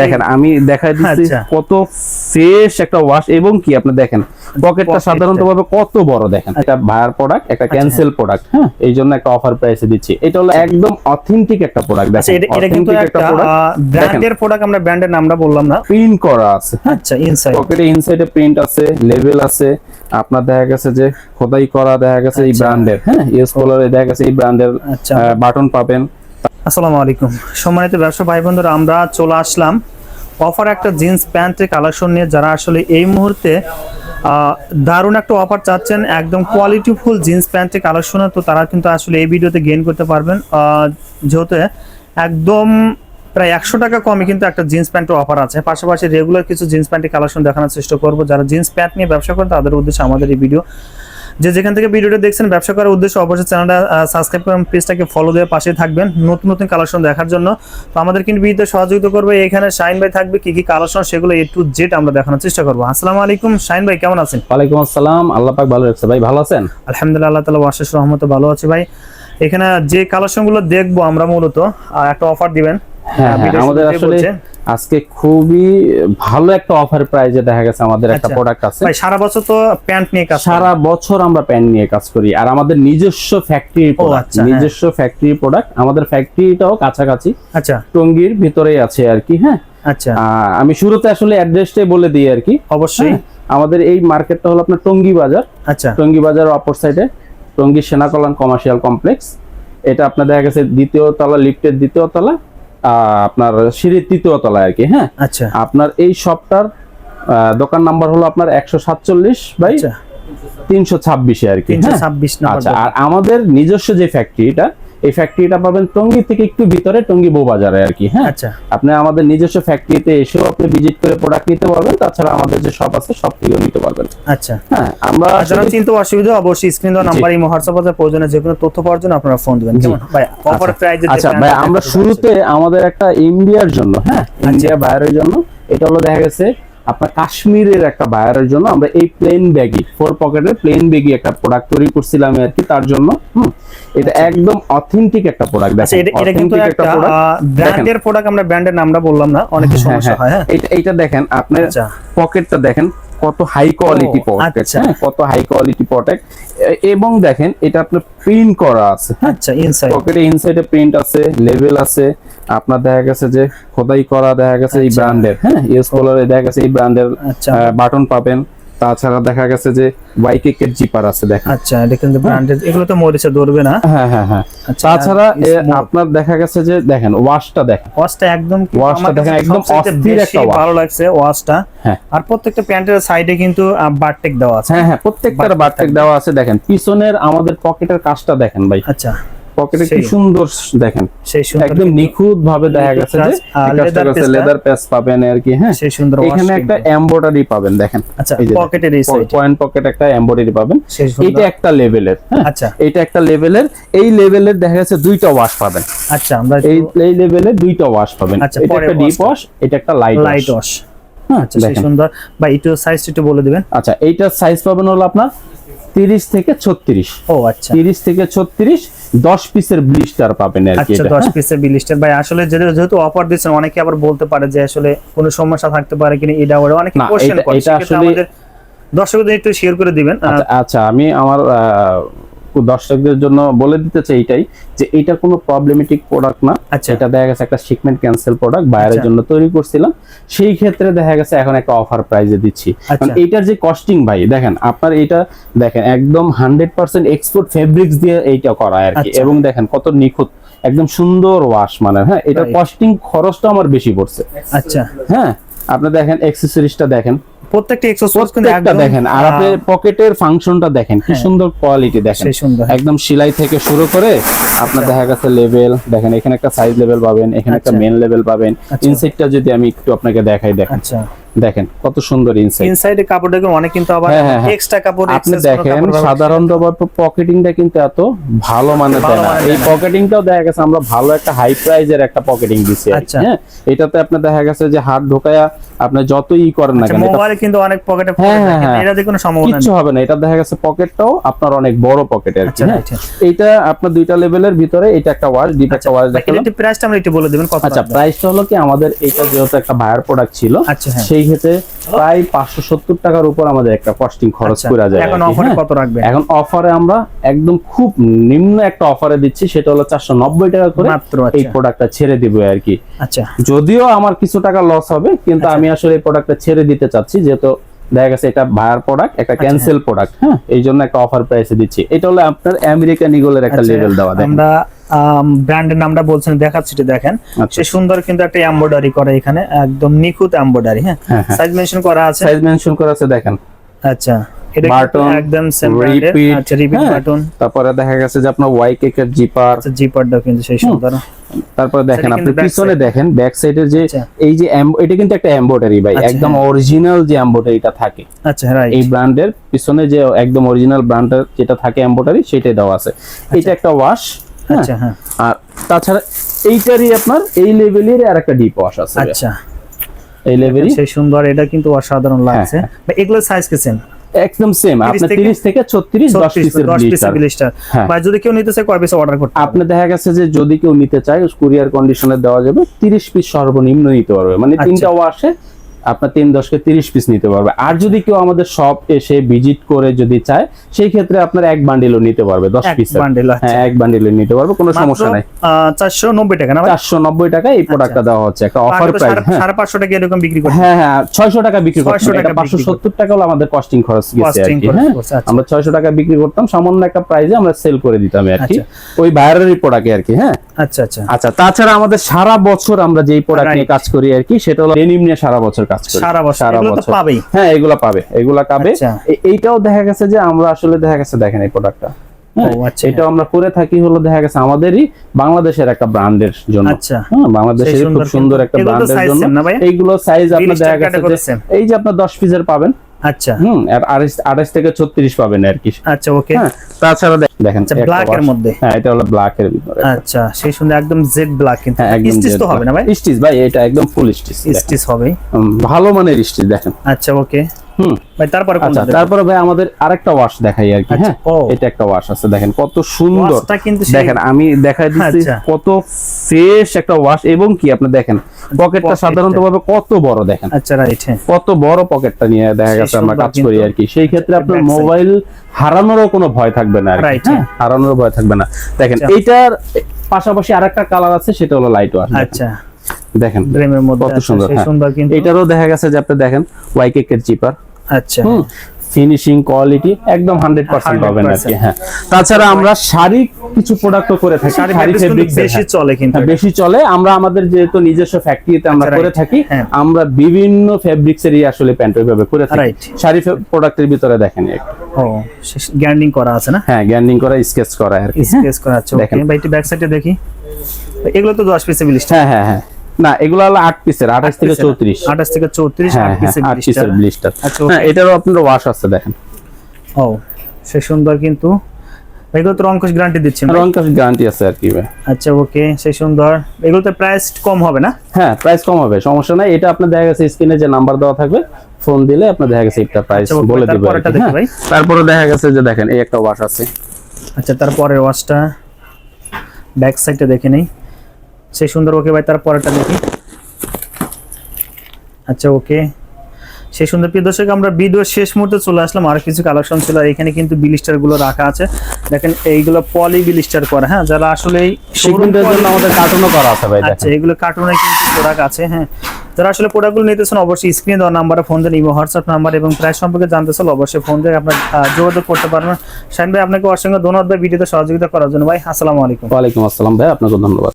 দেখেন আমি দেখাই দিচ্ছি আচ্ছা। কত ফ্রেশ একটা ওয়াশ এবং কি আপনি দেখেন পকেটটা সাধারণত ভাবে কত বড় দেখেন। এটা ভায়ার প্রোডাক্ট একটা ক্যান্সেল প্রোডাক্ট হ্যাঁ। এই জন্য একটা অফার প্রাইসে দিচ্ছি। এটা হলো একদম অথেন্টিক একটা প্রোডাক্ট আচ্ছা দেখেন এটা কিন্তু একটা ব্র্যান্ডের প্রোডাক্ট আমরা ব্র্যান্ডের নামটা বললাম না। প্রিন্ট করা আছে। আচ্ছা ইনসাইড পকেটে ইনসাইডে প্রিন্ট আছে লেভেল আছে। আপনার দেখা গেছে যে খোদাই করা দেখা গেছে এই আচ্ছা। ব্র্যান্ডের হ্যাঁ ইউএস কলারে দেখা গেছে এই ব্র্যান্ডের আচ্ছা। বাটন পাবেন। আসসালামু আলাইকুম। সম্মানিত ব্যবসা ভাই বন্ধুরা আমরা চলে আসলাম অফার একটা জিন্স প্যান্টের কালেকশন নিয়ে। যারা আসলে এই মুহূর্তে দারুণ একটা অফার চাচ্ছেন, একদম কোয়ালিটিফুল জিন্স প্যান্টের কালেকশন তো তারা কিন্তু আসলে এই ভিডিওতে গেইন করতে পারবেন। যেহেতু একদম প্রায় একশো টাকা কমে কিন্তু একটা জিন্স প্যান্টের অফার আছে। পাশাপাশি রেগুলার কিছু জিন্স প্যান্টের কালেকশন দেখানোর চেষ্টা করব। যারা জিন্স প্যান্ট নিয়ে ব্যবসা করেন, তাদের উদ্দেশ্যে আমাদের এই ভিডিও যে যেখান থেকে ভিডিওটা দেখছেন ব্যবসা করার উদ্দেশ্যে অবশ্যই চ্যানেলটা সাবস্ক্রাইব করেন পেজটাকে ফলো দিয়ে পাশে থাকবেন নতুন নতুন কালেকশন দেখার জন্য। তো আমাদের কিন্তু ভিডিওতে সহযোগিতা করবে এখানে শাইন ভাই থাকবে কি কি কালেকশন সেগুলো এ টু জেড আমরা দেখানোর চেষ্টা করব। আসসালামু আলাইকুম শাইন ভাই কেমন আছেন? ওয়ালাইকুম আসসালাম আল্লাহ পাক ভালো রাখছে। ভাই ভালো আছেন? আলহামদুলিল্লাহ আল্লাহ তালা আশেষ রহমতে ভালো আছে ভাই। এখানে যে কালেকশনগুলো দেখব আমরা মূলত একটা অফার দিবেন। হ্যাঁ হ্যাঁ, আমাদের আসলে। আজকে খুবই ভালো একটা অফার প্রাইজে দেখা গেছে আমাদের একটা আচ্ছা। প্রোডাক্ট আছে। ভাই সারা বছর তো প্যান্ট নিয়ে কাজ সারা বছর আমরা প্যান্ট নিয়ে কাজ করি। আর আমাদের নিজস্ব ফ্যাক্টরি প্রোডাক্ট আচ্ছা, হ্যাঁ। নিজস্ব ফ্যাক্টরি প্রোডাক্ট আমাদের ফ্যাক্টরিটাও কাছাকাছি। আচ্ছা। টঙ্গীর ভিতরেই আছে আর কি হ্যাঁ? আচ্ছা। আমি শুরুতে আসলে অ্যাড্রেসটাই বলে দিই আর কি। অবশ্যই। হ্যাঁ, আমাদের এই মার্কেটটা হলো আপনার টঙ্গী বাজার। আচ্ছা। টঙ্গী বাজার অপর সাইডে টঙ্গী সেনাকল্যাণ কমার্শিয়াল কমপ্লেক্স এটা আপনার দেখা গেছে দ্বিতীয় তলা লিফটের দ্বিতীয় তলা। আপনার সিঁড়ির তৃতীয় তলায় আর কি হ্যাঁ? আচ্ছা। আপনার এই শপটার আহ, দোকান নাম্বার হলো আপনার একশো সাতচল্লিশ বাই আচ্ছা। তিনশো ছাব্বিশে আর কি হ্যাঁ? আচ্ছা আর আমাদের নিজস্ব যে ফ্যাক্টরিটা এই ফ্যাক্টরিটা পাবেন টঙ্গী থেকে একটু ভিতরে টঙ্গী বউ বাজারে আর কি হ্যাঁ? আচ্ছা। আপনি আমাদের নিজস্ব ফ্যাক্টরিতে এসেও আপনি ভিজিট করে প্রোডাক্ট নিতে পারবেন তাছাড়া আমাদের যে শপ আছে সব থেকেও নিতে পারবেন। আচ্ছা। হ্যাঁ আমরা যারা চিন্তা অসুবিধা অবশ্যই স্ক্রিন দেওয়া নাম্বার এই হোয়াটসঅ্যাপ আছে প্রয়োজনে যে কোনো তথ্য পাওয়ার জন্য আপনারা ফোন দিবেন। কেমন? ভাই অফার প্রাইজে আচ্ছা ভাই আমরা শুরুতে আমাদের একটা ইন্ডিয়ার জন্য হ্যাঁ? আচ্ছা। ইন্ডিয়া বায়ারের জন্য এটা হলো দেখা গেছে আপনার কাশ্মীরের একটা বায়ারের জন্য আমরা এই প্লেন ব্যাগি ফোর পকেটের প্লেন ব্যাগি একটা প্রোডাক্ট তৈরি করছিলাম আর কি তার জন্য হুম এটা একদম অথেন্টিক একটা প্রোডাক্ট আছে এটা এটা কিন্তু একটা। ব্র্যান্ডের প্রোডাক্ট আমরা ব্র্যান্ডের নামটা বললাম না অনেকে হ্যাঁ, সমস্যা হয় হ্যাঁ এটা এটা দেখেন আপনার আচ্ছা। পকেটটা দেখেন কত হাই কোয়ালিটি প্রোডাক্ট আচ্ছা। হ্যাঁ কত হাই কোয়ালিটি প্রোডাক্ট এবং দেখেন এটা আপনার প্রিন্ট করা আছে হ্যাঁ। আচ্ছা ইনসাইড পকেটে ইনসাইডে প্রিন্ট আছে লেভেল আছে। আপনার দেখা গেছে যে খোদাই করা দেখা গেছে এই আচ্ছা। ব্র্যান্ডের হ্যাঁ ইউএস কলারে দেখা গেছে এই ব্র্যান্ডের আচ্ছা। বাটন পাবেন। তাছাড়া দেখা গেছে যে ওয়াইকেক এর জিপার আছে দেখেন। আচ্ছা এটা কিন্তু ব্র্যান্ডের এগুলো তো মরিচে ধরবে না। হ্যাঁ হ্যাঁ হ্যাঁ। আচ্ছা, তাছাড়া। আপনার দেখা গেছে যে দেখেন ওয়াশটা দেখেন। ওয়াশটা একদম কি- ওয়াশটা দেখেন একদম অস্থির একটা ওয়াশ। ভালো লাগছে ওয়াশটা হ্যাঁ। আর প্রত্যেকটা প্যান্টের সাইডে কিন্তু বারটেক দেওয়া আছে। হ্যাঁ হ্যাঁ প্রত্যেকটার থাকবে। দেওয়া আছে দেখেন। পিছনের আমাদের পকেটের কাজটা দেখেন ভাই। আচ্ছা। পকেটে কি সুন্দর দেখেন সেই সুন্দর একদম নিখুঁত ভাবে দেখা গেছে যে লেদার প্যাচ পাবেন আর কি হ্যাঁ? সেই সুন্দর এখানে একটা। এমব্রয়ডারি পাবেন দেখেন। আচ্ছা পকেটের এই সাইড পয়েন্ট পকেট একটা এমব্রয়ডারি পাবেন। এটা একটা লেভেলের হ্যাঁ? আচ্ছা। এটা একটা লেভেলের এই লেভেলের দেখা যাচ্ছে দুইটা ওয়াশ পাবেন। আচ্ছা আমরা এই এই লেভেলে দুইটা ওয়াশ পাবেন। আচ্ছা, এটা একটা ডিপ ওয়াশ এটা একটা লাইট লাইট ওয়াশ হ্যাঁ আচ্ছা সেই সুন্দর। বা একটু সাইজ একটু বলে দিবেন। আচ্ছা এইটার সাইজ পাবেন হলো আপনার 30 থেকে 36 ও আচ্ছা। 30 থেকে 36 10 পিসের ব্লিস্টার পাবেন আর কি আচ্ছা দশ? পিসের ব্লিস্টার। ভাই আসলে যেহেতু অফার দিচ্ছেন অনেকে আবার বলতে পারে যে আসলে কোনো সমস্যা থাকতে পারে কিনা এটা অনেকে কোশ্চেন এটা- করে এটা আসলে- দর্শকদের একটু শেয়ার করে দিবেন। আচ্ছা আচ্ছা আমি আমার দর্শকদের জন্য বলে দিতে চাই এটাই যে এটা কোনো প্রবলেমেটিক প্রোডাক্ট না আচ্ছা। এটা দেখা গেছে একটা শিপমেন্ট ক্যান্সেল প্রোডাক্ট আচ্ছা। জন্য তৈরি করছিলাম সেই ক্ষেত্রে দেখা গেছে এখন একটা অফার প্রাইজে দিচ্ছি আচ্ছা। কারণ এইটার যে কস্টিং ভাই দেখেন আপনার এটা দেখেন একদম হান্ড্রেড পার্সেন্ট এক্সপোর্ট ফেব্রিক্স দিয়ে এইটা করা আর কি আচ্ছা। এবং দেখেন কত নিখুঁত একদম সুন্দর ওয়াশ মানে হ্যাঁ এটা. কস্টিং খরচটা আমার বেশি পড়ছে আচ্ছা হ্যাঁ আপনি দেখেন অ্যাক্সেসরিজটা দেখেন প্রত্যেকটা এক্সোসোর্স কিন্তু একদম দেখেন আর আপনি পকেটের ফাংশনটা দেখেন কি হ্যাঁ। সুন্দর কোয়ালিটি দেখেন। সুন্দর। একদম সেলাই থেকে শুরু করে আপনার দেখা গেছে লেভেল দেখেন এখানে একটা সাইজ লেভেল পাবেন এখানে একটা আচ্ছা। মেন লেভেল পাবেন। ইনসেটটা যদি আমি একটু আপনাকে দেখাই দেখেন। আচ্ছা। দেখেন কত সুন্দর ইনসাইড ইনসাইডে কাপড় দেখুন অনেক কিন্তু আবার হ্যাঁ, হ্যাঁ, হ্যাঁ। এক্সট্রা কাপড় আপনি দেখেন সাধারণত পকেটিংটা কিন্তু এত ভালো মানে দেয় না। এই পকেটিংটাও দেখা গেছে আমরা ভালো একটা হাই প্রাইজের একটা পকেটিং দিছি আচ্ছা। হ্যাঁ? এটাতে আপনি দেখা গেছে যে হাত ঢোকায়া আপনি যত ই করেন না আচ্ছা, কেন এটা মোবাইলে কিন্তু অনেক পকেটে হ্যাঁ, হ্যাঁ, হ্যাঁ। এটা দিয়ে কোনো সম্ভাবনা কিচ্ছু হবে না এটা দেখা গেছে পকেটটাও আপনার অনেক বড় পকেট আর কি আচ্ছা, হ্যাঁ? এইটা আপনার দুইটা লেভেলের ভিতরে এটা একটা ওয়াশ ডিপ একটা ওয়াশ দেখালাম। প্রাইসটা আমরা একটু বলে দিবেন কত আচ্ছা? প্রাইসটা হলো কি আমাদের এটা যেহেতু একটা ভায়ার প্রোডাক্ট ছিল আচ্ছা হ্যাঁ। সেই ক্ষেত্রে প্রায় পাঁচশো সত্তর টাকার উপর আমাদের একটা কস্টিং খরচ আচ্ছা, করা যায় এখন অফারে হ্যাঁ। কত রাখবেন এখন অফারে আমরা একদম খুব নিম্ন একটা অফারে দিচ্ছি সেটা হলো চারশো নব্বই টাকা করে মাত্র এই আচ্ছা প্রোডাক্টটা ছেড়ে দিব আর কি আচ্ছা যদিও আমার কিছু টাকা লস হবে কিন্তু আচ্ছা। আমি আসলে এই প্রোডাক্টটা ছেড়ে দিতে চাচ্ছি যেহেতু দেখা গেছে এটা ভায়ার প্রোডাক্ট একটা আচ্ছা, ক্যান্সেল প্রোডাক্ট হ্যাঁ? এই জন্য একটা অফার প্রাইসে দিচ্ছি। এটা হলো আপনার আমেরিকান ইগলের একটা আচ্ছা, লেভেল দেওয়া দেখেন। আমরা ব্র্যান্ডের নামটা বলছেন দেখাচ্ছি এটা দেখেন। আচ্ছা। সে সুন্দর কিন্তু একটা এমব্রয়ডারি করা এখানে একদম নিখুঁত এমব্রয়ডারি হ্যাঁ? হ্যাঁ, হ্যাঁ। সাইজ মেনশন করা আছে? সাইজ মেনশন করা আছে দেখেন। আচ্ছা। বাটন একদম সেম রিপিট আচ্ছা রিপিট বাটন তারপরে দেখা গেছে যে আপনার ওয়াই কেকের জিপার আচ্ছা জিপারটাও কিন্তু সেই সুন্দর। তারপরে দেখেন আপনি পিছনে দেখেন ব্যাক সাইডের যে আচ্ছা। এই যে এটা কিন্তু একটা এমব্রয়ডারি ভাই আচ্ছা, একদম হ্যাঁ। অরিজিনাল যে এমব্রয়ডারিটা থাকে। আচ্ছা রাইট এই ব্র্যান্ডের পিছনে যে একদম অরিজিনাল ব্র্যান্ডের যেটা থাকে এমব্রয়ডারি সেটাই দেওয়া আছে। এটা একটা ওয়াশ আচ্ছা হ্যাঁ। আর তাছাড়া এইটারই আপনার এই লেভেলের আর একটা ডিপ ওয়াশ আছে আচ্ছা। এই লেভেলই সেই সুন্দর এটা কিন্তু অসাধারণ লাগছে। ভাই, এগুলোর সাইজ কি সেম একদম সেম 30 আপনার থেকে 30 থেকে 36 10 পিসের 10 পিসের ব্লিস্টার। বা যদি কেউ নিতে চায় কয় পিস অর্ডার করতে? আপনি দেখা গেছে যে যদি কেউ নিতে চায় কুরিয়ার কন্ডিশনে দেওয়া যাবে 30 পিস সর্বনিম্ন নিতে পারবে মানে আচ্ছা। তিনটা ওয়াশে আপনার তিন দশকে তিরিশ পিস নিতে পারবে। আর যদি কেউ আমাদের শপ এসে ভিজিট করে যদি চায় সেই ক্ষেত্রে আপনার এক বান্ডিলও নিতে পারবে দশ পিস আচ্ছা। হ্যাঁ এক বান্ডিলও নিতে পারবে কোনো সমস্যা নাই। চারশো নব্বই টাকা না চারশো নব্বই টাকায় এই প্রোডাক্টটা দেওয়া হচ্ছে একটা অফার প্রাইস সাড়ে- হ্যাঁ। পাঁচশো টাকা এরকম বিক্রি করছে হ্যাঁ হ্যাঁ ছয়শো টাকা বিক্রি 600 করতাম এটা পাঁচশো সত্তর টাকা হলো আমাদের কস্টিং খরচ গেছে আর কি হ্যাঁ। আচ্ছা। আমরা ছয়শো টাকা বিক্রি করতাম সামান্য একটা প্রাইজে আমরা সেল করে দিতাম আর কি। ওই বাইরেরই প্রোডাক্ট আর কি হ্যাঁ। আচ্ছা আচ্ছা। আচ্ছা তাছাড়া আমাদের সারা বছর আমরা যেই প্রোডাক্ট নিয়ে কাজ করি আর কি সেটা হলো ডেনিম নিয়ে সারা বছর কাজ করি। সারা বছর। সারা বছর। পাবেই। হ্যাঁ এগুলো পাবে। এগুলো পাবে আচ্ছা। এইটাও দেখা গেছে যে আমরা আসলে দেখা গেছে দেখেন এই প্রোডাক্টটা এটা আচ্ছা। এটাও আমরা করে থাকি হলো দেখা গেছে আমাদেরই বাংলাদেশের একটা ব্র্যান্ডের জন্য। আচ্ছা। হ্যাঁ বাংলাদেশের খুব সুন্দর একটা ব্রান্ডের ব্র্যান্ডের জন্য? এইগুলো সাইজ আপনার দেখা গেছে। এই যে আপনার দশ পিসের পাবেন। আচ্ছা। হুম আর থেকে ছত্রিশ পাবেন আর কি। আচ্ছা ওকে। হ্যাঁ তাছাড়া দেখেন আচ্ছা ব্ল্যাক এর মধ্যে। হ্যাঁ এটা হলো ব্ল্যাক এর ভিতরে। আচ্ছা সেই সুন্দর একদম জেড ব্ল্যাক কিন্তু। একদম স্টিচ তো হবে না ভাই? স্টিচ ভাই এটা একদম ফুল স্টিচ স্টিচ হবে। ভালো মানের স্টিচ দেখেন। আচ্ছা ওকে। হুম। ভাই তারপরে আচ্ছা তারপরে ভাই আমাদের আরেকটা ওয়াশ দেখাই আর কি আচ্ছা, হ্যাঁ এটা একটা ওয়াশ আছে দেখেন কত সুন্দর। কিন্তু দেখেন আমি দেখাই দিচ্ছি আচ্ছা। কত ফ্রেশ একটা ওয়াশ এবং কি আপনি দেখেন পকেটটা সাধারণত ভাবে কত বড় দেখেন। আচ্ছা রাইট হ্যাঁ। কত বড় পকেটটা নিয়ে দেখা গেছে আমরা কাজ করি আর কি। সেই ক্ষেত্রে আপনার মোবাইল হারানোরও কোনো ভয় থাকবে না আর কি, হ্যাঁ? হারানোর ভয় থাকবে না। দেখেন আচ্ছা। এইটার পাশাপাশি আরেকটা কালার আছে সেটা হলো লাইট ওয়াশ আচ্ছা। দেখেন ড্রেমের মধ্যে কত আচ্ছা, সুন্দর হ্যাঁ। সুন্দর কিন্তু। এটারও দেখা গেছে যে আপনি দেখেন ওয়াইকেক এর চিপার আচ্ছা ফিনিশিং কোয়ালিটি একদম হান্ড্রেড পার্সেন্ট 100% পাবেন আর কি হ্যাঁ তাছাড়া আমরা শাড়ি কিছু প্রোডাক্ট করে থাকি শাড়ি এর, বেশি হ্যাঁ। চলে কিন্তু হ্যাঁ, বেশি চলে আমরা আমাদের যেহেতু নিজস্ব ফ্যাক্টরিতে আমরা করে থাকি হ্যাঁ। আমরা বিভিন্ন ফেব্রিক্স এরই আসলে প্যান্ট ওইভাবে করে থাকি. শাড়ি প্রোডাক্টের ভিতরে দেখেন একটু। ও গ্যান্ডিং করা আছে না হ্যাঁ গ্যান্ডিং করা স্কেচ করা আর কি। স্পেস করা আছে ওকে দেখেন। ভাই একটু ব্যাক সাইডে দেখি এগুলো তো 10 পিসের লিস্ট হ্যাঁ হ্যাঁ হ্যাঁ না এগুলো হলো আট পিসের আঠাশ থেকে চৌত্রিশ। 28 থেকে 34 হ্যাঁ 8 হ্যাঁ পিসের ব্লিস্টার এটারও আপনার ওয়াশ আছে দেখেন। ও সে সুন্দর কিন্তু। এগুলো তো রংকশ গ্যারান্টি দিচ্ছেন ভাই? রং গ্যারান্টি আছে আর কি আচ্ছা ওকে সেই সুন্দর। এগুলো তো প্রাইস কম হবে না? হ্যাঁ প্রাইস কম হবে সমস্যা নাই। এটা আপনার দেখা গেছে স্ক্রিনে যে নাম্বার দেওয়া থাকবে ফোন দিলে আপনার দেখা গেছে একটা প্রাইস আচ্ছা, বলে দিবে হ্যাঁ। ভাই। তারপরে দেখা গেছে যে দেখেন এই একটা ওয়াশ আছে। আচ্ছা তারপরের ওয়াশটা ব্যাক সাইডটা দেখে নেই। সেই সুন্দর ওকে ভাই তারপরেরটা দেখি। আচ্ছা ওকে। সেই সুন্দর প্রিয় দর্শক আমরা ভিডিওর শেষ মুহূর্তে চলে আসলাম। আর কিছু কালেকশন ছিল এখানে কিন্তু বিলিস্টারগুলো রাখা আছে। দেখেন এইগুলো পলি বিলিস্টার করা হ্যাঁ? যারা আসলে জন্য আমাদের কার্টুনও করা আছে ভাই আচ্ছা এগুলো কার্টুনে কিন্তু প্রোডাক্ট আছে হ্যাঁ? যারা আসলে প্রোডাক্টগুলো নিতেছেন অবশ্যই স্ক্রিনে দেওয়া নাম্বারে ফোন দেন ইমো হোয়াটসঅ্যাপ নাম্বার এবং প্রাইস সম্পর্কে জানতে চাইলে অবশ্যই ফোন দিয়ে আপনার যোগাযোগ করতে পারবেন। শাহিন ভাই আপনাকে অসংখ্য ধন্যবাদ ভাই ভিডিওতে সহযোগিতা করার জন্য। ভাই আসসালামু আলাইকুম। ওয়ালাইকুম আসসালাম ভাই আপনাকে ধন্যবাদ।